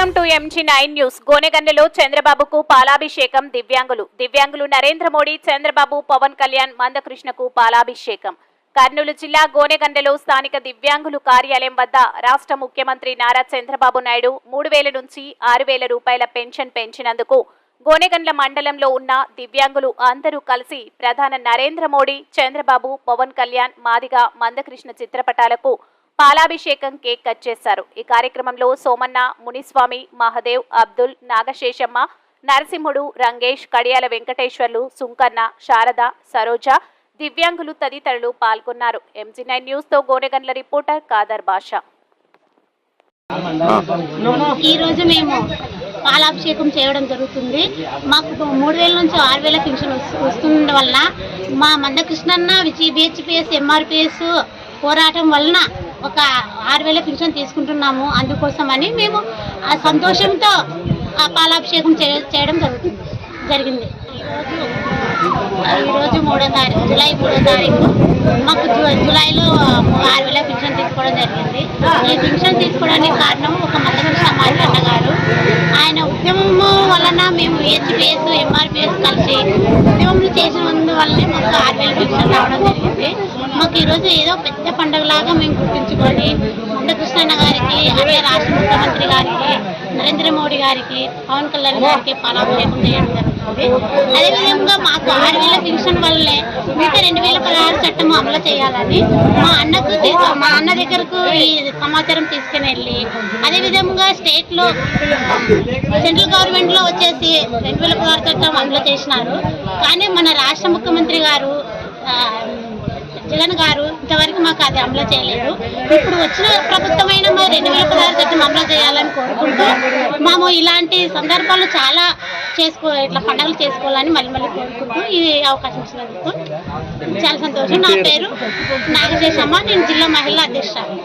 Welcome to MG nine news గోనెగండ్లలో చంద్రబాబుకు పాలాభిషేకం దివ్యాంగులు. దివ్యాంగులు నరేంద్ర మోడీ చంద్రబాబు పవన్ కళ్యాణ్ మందకృష్ణకు పాలాభిషేకం. కర్నూలు జిల్లా గోనెగండలో స్థానిక దివ్యాంగులు కార్యాలయం వద్ద రాష్ట్ర ముఖ్యమంత్రి నారా చంద్రబాబు నాయుడు మూడు వేల నుంచి ఆరు వేల రూపాయల పెన్షన్ పెంచినందుకు గోనెగండ్ల మండలంలో ఉన్న దివ్యాంగులు అందరూ కలిసి ప్రధాన నరేంద్ర మోడీ చంద్రబాబు పవన్ కళ్యాణ్ మాదిగా మందకృష్ణ చిత్రపటాలకు పాలాభిషేకం కేక్ కట్ చేశారు. ఈ కార్యక్రమంలో సోమన్న మునిస్వామి మహదేవ్ అబ్దుల్ నాగశేషమ్మ నరసింహుడు రంగేష్ కడియాల వెంకటేశ్వర్లు సుంకన్న శారద సరోజ దివ్యాంగులు తదితరులు పాల్గొన్నారు. ఎంజీ నైన్ న్యూస్తో గోనెగండ్ల రిపోర్టర్ కాదర్ బాషా. ఈ రోజు మేము పాలాభిషేకం చేయడం జరుగుతుంది. మాకు మూడు వేల నుంచి ఆరు వేల పెన్షన్ వస్తు- వస్తుండడం వలన మా మందకృష్ణన్న విచి బిహెచ్పిఎస్ ఎంఆర్పిఎస్ పోరాటం వలన ఒక ఆరు వేల పింఛన్ తీసుకుంటున్నాము అందుకోసమని మేము ఆ సంతోషంతో ఆ పాలాభిషేకం చేయడం జరుగుతుంది జరిగింది. ఈరోజు మూడో తారీఖు జూలై మూడో తారీఖు మాకు జూ- జూలైలో ఆరు వేల పింఛన్ తీసుకోవడం జరిగింది. ఈ పింఛన్ తీసుకోవడానికి కారణం ఒక మధ్యవర్తి సమాజ అన్నగారు. ఆయన ఉద్యమము వలన మేము హెచ్పిఎస్ ఎంఆర్పిఎస్ కలిసి ఉద్యమం చేసినందువల్లనే మాకు ఆరు వేల పింఛన్ రావడం జరిగింది. మాకు ఈరోజు ఏదో పెద్ద పండుగలాగా మేము గుర్తించుకోండి మందకృష్ణన్న గారికి అదే రాష్ట్ర ముఖ్యమంత్రి గారికి నరేంద్ర మోడీ గారికి పవన్ కళ్యాణ్ గారికి పాలాభిషేకం చేయడం జరుగుతుంది. అదేవిధంగా మాకు ఆరు వేల పెన్షన్ వల్లే మిగతా రెండు వేల పదహారు చట్టం అమలు చేయాలని మా అన్నకు మా అన్న దగ్గరకు ఈ సమాచారం తీసుకుని వెళ్ళి అదేవిధంగా స్టేట్లో సెంట్రల్ గవర్నమెంట్లో వచ్చేసి రెండు వేల పదహారు చట్టం అమలు చేసినారు. కానీ మన రాష్ట్ర ముఖ్యమంత్రి గారు జగన్ గారు ఇంతవరకు మాకు అది అమలు చేయలేదు. ఇప్పుడు వచ్చిన ప్రభుత్వమైన మరి రెండు వేల పదహారు చట్టం అమలు చేయాలని కోరుకుంటూ మేము ఇలాంటి సందర్భాలు చాలా చేసుకో ఇట్లా పండుగలు చేసుకోవాలని మళ్ళీ మళ్ళీ కోరుకుంటూ ఈ అవకాశం ఇచ్చినందుకు చాలా సంతోషం. నా పేరు నాగశేషమ్మ నేను జిల్లా మహిళా అధ్యక్షురాలు